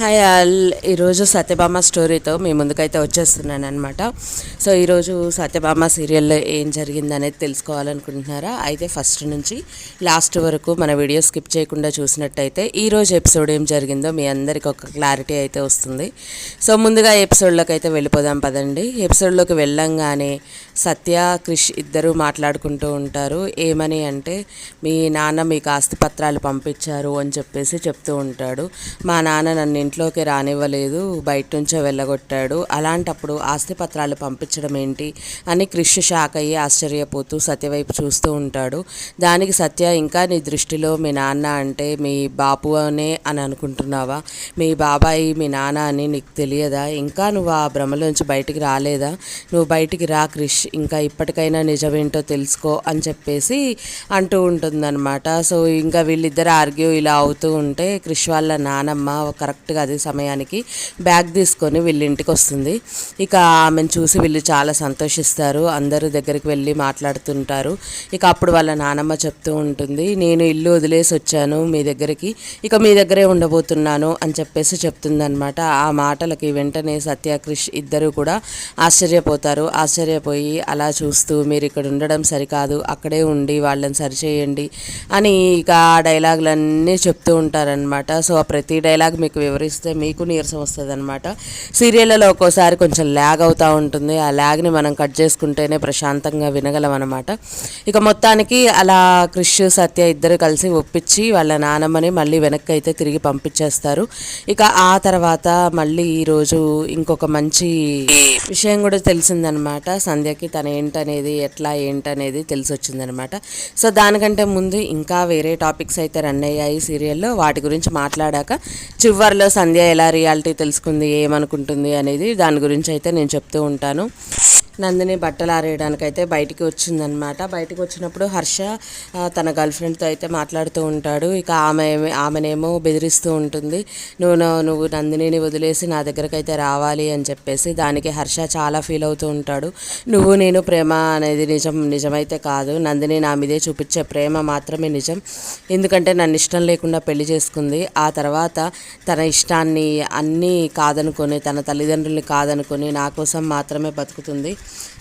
Hi all ఈరోజు సత్యభామ స్టోరీతో మీ ముందుకైతే వచ్చేస్తున్నాను అనమాట సో ఈరోజు సత్యభామ సీరియల్లో ఏం జరిగింది అనేది తెలుసుకోవాలనుకుంటున్నారా? అయితే ఫస్ట్ నుంచి లాస్ట్ వరకు మన వీడియో స్కిప్ చేయకుండా చూసినట్టయితే ఈరోజు ఎపిసోడ్ ఏం జరిగిందో మీ అందరికి ఒక క్లారిటీ అయితే వస్తుంది. సో ముందుగా ఎపిసోడ్లోకి అయితే వెళ్ళిపోదాం పదండి. ఎపిసోడ్లోకి వెళ్ళంగానే సత్య క్రిష్ ఇద్దరు మాట్లాడుకుంటూ ఉంటారు. ఏమని అంటే మీ నాన్న మీకు ఆస్తి పత్రాలు పంపించారు అని చెప్పేసి చెప్తూ ఉంటాడు. మా నాన్న నన్ను ఇంట్లోకి రానివ్వలేదు బయట నుంచే వెళ్ళగొట్టాడు. అలాంటప్పుడు ఆస్తి పత్రాలు పంపించడం ఏంటి? అని క్రిష్ షాక్ అయ్యి ఆశ్చర్యపోతూ సత్య వైపు చూస్తూ ఉంటాడు. దానికి సత్య ఇంకా నీ దృష్టిలో మీ నాన్న అంటే మీ బాపు అనే అని అనుకుంటున్నావా? మీ బాబాయి మీ నాన్న అని నీకు తెలియదా? ఇంకా నువ్వు ఆ భ్రమలోంచి బయటికి రాలేదా? నువ్వు బయటికి రా క్రిష్. ఇంకా ఇప్పటికైనా నిజమేంటో తెలుసుకో అని చెప్పేసి అంటూ ఉంటుందన్నమాట. సో ఇంకా వీళ్ళిద్దరు ఆర్గ్యూ ఇలా అవుతూ ఉంటే క్రిష్ వాళ్ళ నానమ్మ కరెక్ట్గా అదే సమయానికి బ్యాగ్ తీసుకొని వీళ్ళ ఇంటికి వస్తుంది. ఇక ఆమెను చూసి వీళ్ళు చాలా సంతోషిస్తారు. అందరూ దగ్గరికి వెళ్ళి మాట్లాడుతుంటారు. ఇక అప్పుడు వాళ్ళ నానమ్మ చెప్తూ ఉంటుంది నేను ఇల్లు వదిలేసి వచ్చాను మీ దగ్గరికి. ఇక మీ దగ్గరే ఉండబోతున్నాను అని చెప్పేసి చెప్తుందనమాట ఆ మాటలకి వెంటనే సత్య క్రిష్ ఇద్దరు కూడా ఆశ్చర్యపోతారు. ఆశ్చర్యపోయి అలా చూస్తూ మీరు ఇక్కడ ఉండడం సరికాదు అక్కడే ఉండి వాళ్ళని సరిచేయండి అని ఇక ఆ డైలాగులన్నీ చెప్తూ ఉంటారనమాట సో ఆ ప్రతి డైలాగ్ మీకు వివరిస్తే మీకు నీరసం వస్తుంది అనమాట సీరియళ్ళలో ఒక్కోసారి కొంచెం ల్యాగ్ అవుతూ ఉంటుంది. ఆ ల్యాగ్ని మనం కట్ చేసుకుంటేనే ప్రశాంతంగా వినగలం అనమాట ఇక మొత్తానికి అలా క్రిష్ సత్య ఇద్దరు కలిసి ఒప్పించి వాళ్ళ నానమ్మని మళ్ళీ వెనక్కి అయితే తిరిగి పంపించేస్తారు. ఇక ఆ తర్వాత మళ్ళీ ఈరోజు ఇంకొక మంచి విషయం కూడా తెలిసిందనమాట సంధ్యకి తన ఏంటనేది ఎట్లా ఏంటనేది తెలిసి వచ్చిందనమాట సో దానికంటే ముందు ఇంకా వేరే టాపిక్స్ అయితే రన్ అయ్యాయి సీరియల్లో. వాటి గురించి మాట్లాడాక చివరిలో సంధ్య ఎలా రియాలిటీ తెలుసుకుంది ఏమనుకుంటుంది అనేది దాని గురించి అయితే నేను చెప్తూ ఉంటాను. నందిని బట్టలు ఆరేయడానికి అయితే బయటికి వచ్చిందనమాట బయటకు వచ్చినప్పుడు హర్ష తన గర్ల్ ఫ్రెండ్తో అయితే మాట్లాడుతూ ఉంటాడు. ఇక ఆమె ఆమెనేమో బెదిరిస్తూ ఉంటుంది. నువ్వు నువ్వు నందినిని వదిలేసి నా దగ్గరకు అయితే రావాలి అని చెప్పేసి దానికి హర్ష చాలా ఫీల్ అవుతూ ఉంటాడు. నువ్వు నేను ప్రేమ అనేది నిజం నిజమైతే కాదు. నందిని నా మీదే చూపించే ప్రేమ మాత్రమే నిజం. ఎందుకంటే నన్ను ఇష్టం లేకుండా పెళ్ళి చేసుకుంది. ఆ తర్వాత తన ఇష్టాన్ని అన్నీ కాదనుకొని తన తల్లిదండ్రుల్ని కాదనుకొని నా కోసం మాత్రమే బతుకుతుంది.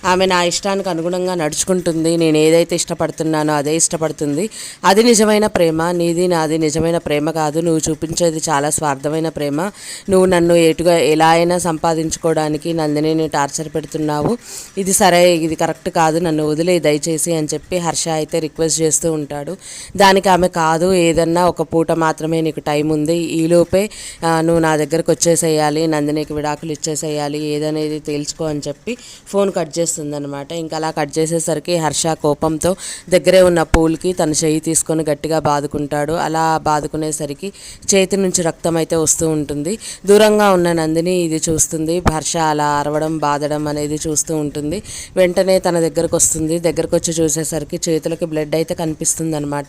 ఆమె నా ఇష్టానికి అనుగుణంగా నడుచుకుంటుంది. నేను ఏదైతే ఇష్టపడుతున్నానో అదే ఇష్టపడుతుంది. అది నిజమైన ప్రేమ. నీది నాది నిజమైన ప్రేమ కాదు. నువ్వు చూపించేది చాలా స్వార్థమైన ప్రేమ. నువ్వు నన్ను ఏటుగా ఎలా అయినా సంపాదించుకోవడానికి నందినిని టార్చర్ పెడుతున్నావు. ఇది సరే ఇది కరెక్ట్ కాదు. నన్ను వదిలే దయచేసి అని చెప్పి హర్ష అయితే రిక్వెస్ట్ చేస్తూ ఉంటాడు. దానికి ఆమె కాదు. ఏదన్నా ఒక పూట మాత్రమే నీకు టైం ఉంది. ఈలోపే నువ్వు నా దగ్గరకు వచ్చేసేయాలి. నందినికి విడాకులు ఇచ్చేసేయాలి. ఏదనేది తేల్చుకో అని చెప్పి ఫోన్ కట్ చేస్తుందనమాట ఇంకా అలా కట్ చేసేసరికి హర్ష కోపంతో దగ్గరే ఉన్న పూల్కి తన చెయ్యి తీసుకొని గట్టిగా బాదుకుంటాడు. అలా బాదుకునేసరికి చేతి నుంచి రక్తం అయితే వస్తూ ఉంటుంది. దూరంగా ఉన్న నందిని ఇది చూస్తుంది. హర్ష అలా అరవడం బాదడం అనేది చూస్తూ ఉంటుంది. వెంటనే తన దగ్గరకు వస్తుంది. దగ్గరకు వచ్చి చూసేసరికి చేతులకి బ్లడ్ అయితే కనిపిస్తుంది అనమాట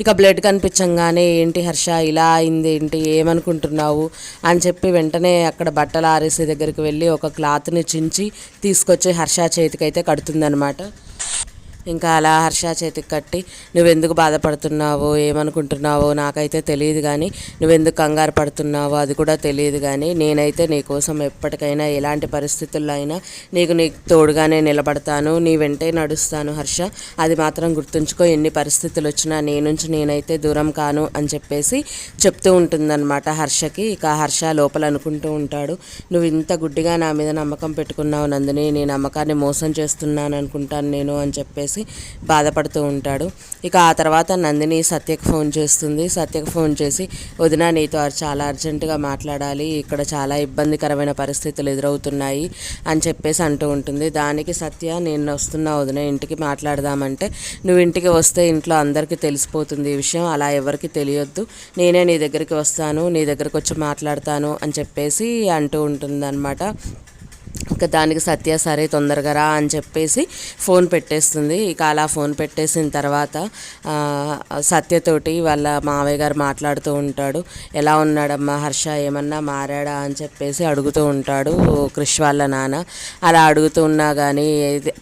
ఇక బ్లడ్ కనిపించంగానే ఏంటి హర్ష ఇలా అయింది ఏంటి ఏమనుకుంటున్నావు? అని చెప్పి వెంటనే అక్కడ బట్టలు ఆరేసే దగ్గరికి వెళ్ళి ఒక క్లాత్ని చించి తీసుకొచ్చి హర్ష చేతికైతే కడుతుందనమాట ఇంకా అలా హర్ష చేతికి కట్టి నువ్వెందుకు బాధపడుతున్నావో ఏమనుకుంటున్నావో నాకైతే తెలియదు కానీ నువ్వెందుకు కంగారు పడుతున్నావో అది కూడా తెలియదు కానీ నేనైతే నీకోసం ఎప్పటికైనా ఎలాంటి పరిస్థితుల్లో అయినా నీకు నీకు తోడుగానే నిలబడతాను నీ వెంటే నడుస్తాను హర్ష. అది మాత్రం గుర్తుంచుకో ఎన్ని పరిస్థితులు వచ్చినా నీ నుంచి నేనైతే దూరం కాను అని చెప్పేసి చెప్తూ ఉంటుందన్నమాట హర్షకి. ఇక హర్ష లోపల అనుకుంటూ ఉంటాడు నువ్వు ఇంత గుడ్డిగా నా మీద నమ్మకం పెట్టుకున్నావు నందిని నీ నమ్మకాన్ని మోసం చేస్తున్నాను అనుకుంటాను నేను అని చెప్పేసి బాధపడుతూ ఉంటాడు. ఇక ఆ తర్వాత నందిని సత్యకు ఫోన్ చేస్తుంది. సత్యకు ఫోన్ చేసి వదిన నీతో చాలా అర్జెంటుగా మాట్లాడాలి. ఇక్కడ చాలా ఇబ్బందికరమైన పరిస్థితులు ఎదురవుతున్నాయి అని చెప్పేసి అంటూ ఉంటుంది. దానికి సత్య నేను వస్తున్నా వదిన ఇంటికి మాట్లాడదామంటే నువ్వు ఇంటికి వస్తే ఇంట్లో అందరికీ తెలిసిపోతుంది ఈ విషయం. అలా ఎవరికి తెలియొద్దు. నేనే నీ దగ్గరికి వస్తాను నీ దగ్గరికి వచ్చి మాట్లాడతాను అని చెప్పేసి అంటూ ఉంటుంది ఇక దానికి సత్య సరే తొందరగా రా అని చెప్పేసి ఫోన్ పెట్టేస్తుంది. ఇక అలా ఫోన్ పెట్టేసిన తర్వాత సత్యతోటి వాళ్ళ మావయ్య గారు మాట్లాడుతూ ఉంటాడు. ఎలా ఉన్నాడమ్మా హర్ష? ఏమన్నా మారాడా? అని చెప్పేసి అడుగుతూ ఉంటాడు క్రిష్ వాళ్ళ నాన్న. అలా అడుగుతూ ఉన్నా కానీ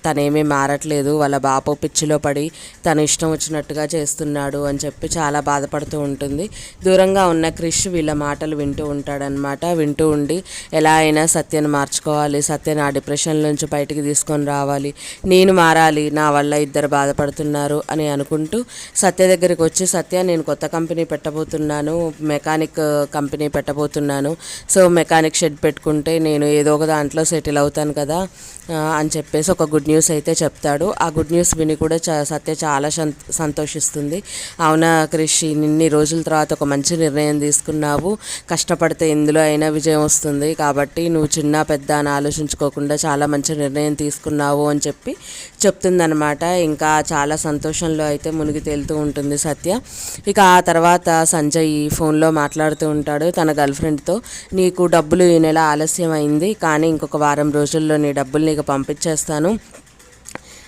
తనేమీ మారట్లేదు. వాళ్ళ బాపు పిచ్చిలో పడి తను ఇష్టం వచ్చినట్టుగా చేస్తున్నాడు అని చెప్పి చాలా బాధపడుతూ ఉంటుంది. దూరంగా ఉన్న క్రిష్ వీళ్ళ మాటలు వింటూ ఉంటాడనమాట వింటూ ఉండి ఎలా అయినా సత్యను మార్చుకోవాలి. సత్యని ఆ డిప్రెషన్ నుంచి బయటికి తీసుకొని రావాలి. నేను మారాలి. నా వల్ల ఇద్దరు బాధపడుతున్నారు అని అనుకుంటూ సత్య దగ్గరికి వచ్చి సత్య నేను కొత్త కంపెనీ పెట్టబోతున్నాను. మెకానిక్ కంపెనీ uh, పెట్టబోతున్నాను. సో మెకానిక్ షెడ్ పెట్టుకుంటే నేను ఏదో ఒక దాంట్లో సెటిల్ అవుతాను కదా అని చెప్పేసి ఒక గుడ్ న్యూస్ అయితే చెప్తాడు. ఆ గుడ్ న్యూస్ విని కూడా చ- సత్య చాలా సంతోషిస్తుంది. అవునా క్రిషి ఇన్ని రోజుల తర్వాత ఒక మంచి నిర్ణయం తీసుకున్నావు. కష్టపడితే ఎందులో అయినా విజయం వస్తుంది. కాబట్టి నువ్వు చిన్న పెద్ద అని ఆలోచించుకోకుండా చాలా మంచి నిర్ణయం తీసుకున్నావు అని చెప్పి చెప్తుందనమాట ఇంకా చాలా సంతోషంలో అయితే మునిగి తేలుతూ ఉంటుంది సత్య. ఇక ఆ తర్వాత సంజయ్ ఫోన్లో మాట్లాడుతూ ఉంటాడు. తన గర్ల్ ఫ్రెండ్తో నీకు డబ్బులు ఈ నెల ఆలస్యం అయింది కానీ ఇంకొక వారం రోజుల్లో నీ డబ్బులు నీకు పంపించేస్తాను.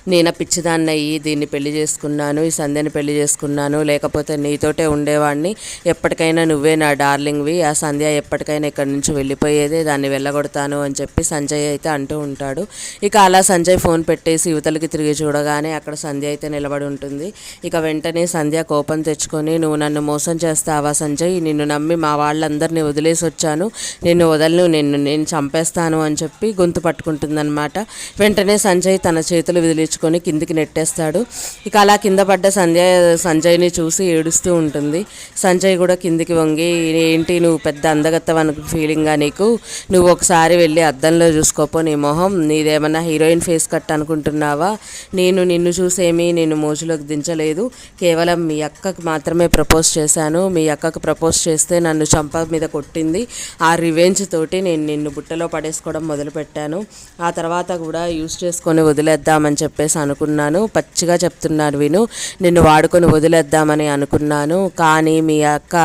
నేను పిచ్చిదాన్నయ్యి దీన్ని పెళ్ళి చేసుకున్నాను ఈ సంధ్యని పెళ్ళి చేసుకున్నాను లేకపోతే నీతోటే ఉండేవాడిని ఎప్పటికైనా నువ్వే నా డార్లింగ్వి ఆ సంధ్య ఎప్పటికైనా ఇక్కడి నుంచి వెళ్ళిపోయేదే దాన్ని వెళ్ళగొడతాను అని చెప్పి సంజయ్ అయితే అంటూ ఉంటాడు. ఇక అలా సంజయ్ ఫోన్ పెట్టేసి యువతలకి తిరిగి చూడగానే అక్కడ సంధ్య అయితే నిలబడి ఉంటుంది. ఇక వెంటనే సంధ్య కోపం తెచ్చుకొని నువ్వు నన్ను మోసం చేస్తావా సంజయ్? నిన్ను నమ్మి మా వాళ్ళందరినీ వదిలేసి వచ్చాను. నిన్ను వదలను నిన్ను నేను చంపేస్తాను అని చెప్పి గొంతు పట్టుకుంటుందన్నమాట. వెంటనే సంజయ్ తన చేతులు విదిలించుకొని కిందికి నెట్టేస్తాడు. ఇక అలా కింద పడ్డ సంజయ్ సంజయ్ని చూసి ఏడుస్తూ ఉంటుంది. సంజయ్ కూడా కిందికి వంగి ఏంటి నువ్వు పెద్ద అందగత్తవని ఫీలింగ్గా నీకు? నువ్వు ఒకసారి వెళ్ళి అద్దంలో చూసుకోపో నీ మొహం. నీదేమన్నా హీరోయిన్ ఫేస్ కట్ అనుకుంటున్నావా? నేను నిన్ను చూసేమీ నేను మోజులోకి దించలేదు. కేవలం మీ అక్కకు మాత్రమే ప్రపోజ్ చేశాను. మీ అక్కకు ప్రపోజ్ చేస్తే నన్ను చంప మీద కొట్టింది. ఆ రివెంజ్ తోటి నేను నిన్ను బుట్టలో పడేసుకోవడం మొదలుపెట్టాను. ఆ తర్వాత కూడా యూస్ చేసుకొని వదిలేద్దామని చెప్పి చెప్పేసి అనుకున్నాను. పచ్చిగా చెప్తున్నాను విను. నిన్ను వాడుకొని వదిలేద్దామని అనుకున్నాను. కానీ మీ అక్క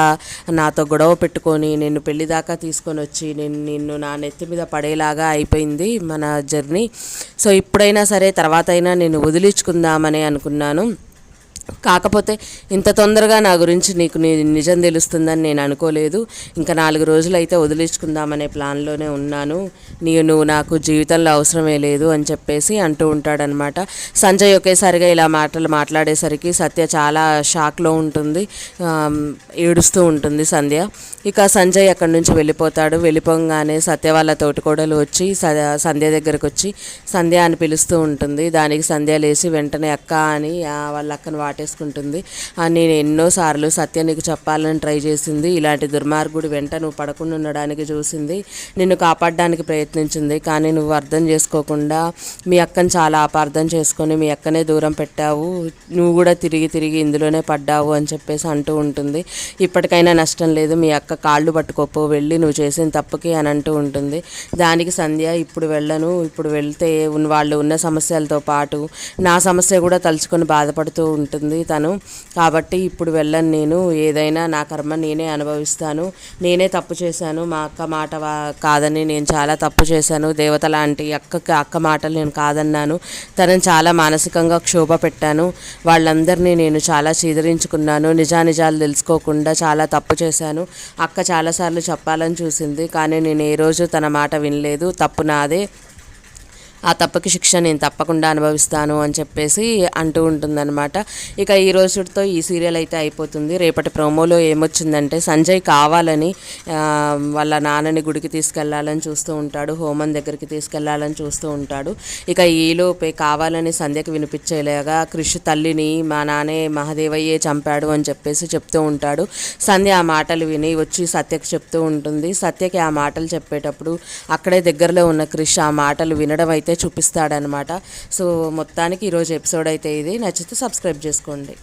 నాతో గొడవ పెట్టుకొని నిన్ను పెళ్ళి దాకా తీసుకొని వచ్చి నేను నిన్ను నా నెత్తి మీద పడేలాగా అయిపోయింది మన జర్నీ. సో ఇప్పుడైనా సరే తర్వాత అయినా నేను వదిలించుకుందామని అనుకున్నాను. కాకపోతే ఇంత తొందరగా నా గురించి నీకు నీ నిజం తెలుస్తుందని నేను అనుకోలేదు. ఇంకా నాలుగు రోజులు అయితే వదిలించుకుందామనే ప్లాన్లోనే ఉన్నాను. నీవు నువ్వు నాకు జీవితంలో అవసరమే లేదు అని చెప్పేసి అంటూ ఉంటాడనమాట. సంజయ్ ఒకేసారిగా ఇలా మాటలు మాట్లాడేసరికి సత్య చాలా షాక్లో ఉంటుంది. ఏడుస్తూ ఉంటుంది సంధ్య. ఇక సంజయ్ అక్కడి నుంచి వెళ్ళిపోతాడు. వెళ్ళిపోగానే సత్య వాళ్ళ తోటికోడలు వచ్చి స- సంధ్య దగ్గరకు వచ్చి సంధ్య అని పిలుస్తూ ఉంటుంది. దానికి సంధ్య లేచి వెంటనే అక్క అని వాళ్ళ అక్కను వాటి ఆ నేను ఎన్నోసార్లు సత్య నీకు చెప్పాలని ట్రై చేసింది. ఇలాంటి దుర్మార్గుడి వెంట నువ్వు పడకుండా ఉండడానికి చూసింది. నిన్ను కాపాడడానికి ప్రయత్నించింది. కానీ నువ్వు అర్థం చేసుకోకుండా మీ అక్కను చాలా అపార్థం చేసుకొని మీ అక్కనే దూరం పెట్టావు. నువ్వు కూడా తిరిగి తిరిగి ఇందులోనే పడ్డావు అని చెప్పేసి అంటూ ఉంటుంది. ఇప్పటికైనా నష్టం లేదు. మీ అక్క కాళ్ళు పట్టుకోపో వెళ్ళి నువ్వు చేసిన తప్పుకి అని అంటూ ఉంటుంది. దానికి సంధ్య ఇప్పుడు వెళ్ళను. ఇప్పుడు వెళ్తే వాళ్ళు ఉన్న సమస్యలతో పాటు నా సమస్య కూడా తలుచుకొని బాధపడుతూ ఉంటుంది. తను. కాబట్టి ఇప్పుడు వెళ్ళను నేను. ఏదైనా నా కర్మ నేనే అనుభవిస్తాను. నేనే తప్పు చేశాను. మా అక్క మాట కాదని నేను చాలా తప్పు చేశాను. దేవత లాంటి అక్కకి అక్క మాటలు నేను కాదన్నాను. తనని చాలా మానసికంగా క్షోభ పెట్టాను. వాళ్ళందరినీ నేను చాలా చీదరించుకున్నాను. నిజానిజాలు తెలుసుకోకుండా చాలా తప్పు చేశాను. అక్క చాలాసార్లు చెప్పాలని చూసింది. కానీ నేను ఏ రోజు తన మాట వినలేదు. తప్పు నాదే. ఆ తప్పకి శిక్ష నేను తప్పకుండా అనుభవిస్తాను అని చెప్పేసి అంటూ ఉంటుందన్నమాట. ఇక ఈ రోజుతో ఈ సీరియల్ అయితే అయిపోతుంది. రేపటి ప్రోమోలో ఏమొచ్చిందంటే సంజయ్ కావాలని వాళ్ళ నాన్నని గుడికి తీసుకెళ్ళాలని చూస్తూ ఉంటాడు. హోమం దగ్గరికి తీసుకెళ్ళాలని చూస్తూ ఉంటాడు. ఇక ఈలోపే కావాలని సంధ్యకి వినిపించేలాగా కృషి తల్లిని మా నాన్నే మహదేవయ్యే చంపాడు అని చెప్పేసి చెప్తూ ఉంటాడు. సంధ్య ఆ మాటలు విని వచ్చి సత్యకి చెప్తూ ఉంటుంది. సత్యకి ఆ మాటలు చెప్పేటప్పుడు అక్కడే దగ్గరలో ఉన్న క్రిష్ ఆ మాటలు వినడం అయితే అయితే చూపిస్తాడనమాట సో మొత్తానికి ఈరోజు ఎపిసోడ్ అయితే ఇది. నచ్చితే సబ్స్క్రైబ్ చేసుకోండి.